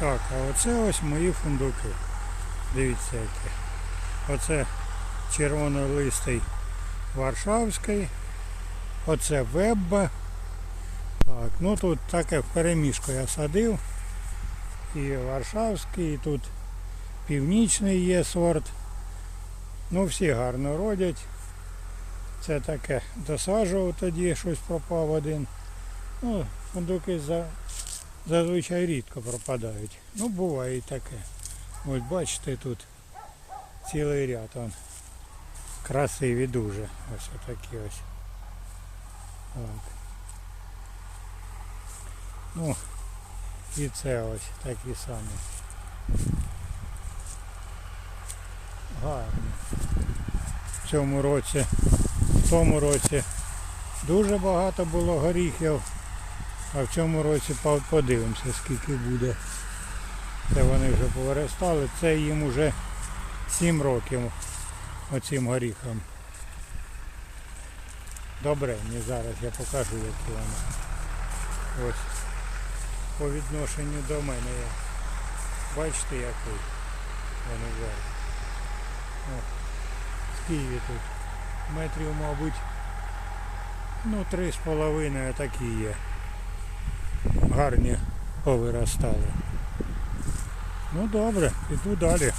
Так, а оце ось мої фундуки. Дивіться які. Оце червонолистий Варшавський. Оце Вебба. Так, ну тут таке в перемішку я садив. І Варшавський, і тут північний є сорт. Ну всі гарно родять. Це таке досаджував тоді, щось пропав один. Ну, фундуки за, зазвичай рідко пропадають. Ну, буває і таке. Ось бачите тут цілий ряд. Он. Красиві дуже. Ось такі ось. Так. Ну, і це ось такі самі. Гарні. В цьому році, в тому році дуже багато було горіхів, а в цьому році по- подивимося, скільки буде. Це вони вже повиростали. Це їм уже 7 років оцим горіхам. Добре, мені зараз я покажу, які вони. Ось. По відношенню до мене. Бачите, який вони зараз. О, скільки тут? Метрів, мабуть, ну, три з половиною такі є. Гарні повиростали. Ну добре, іду далі.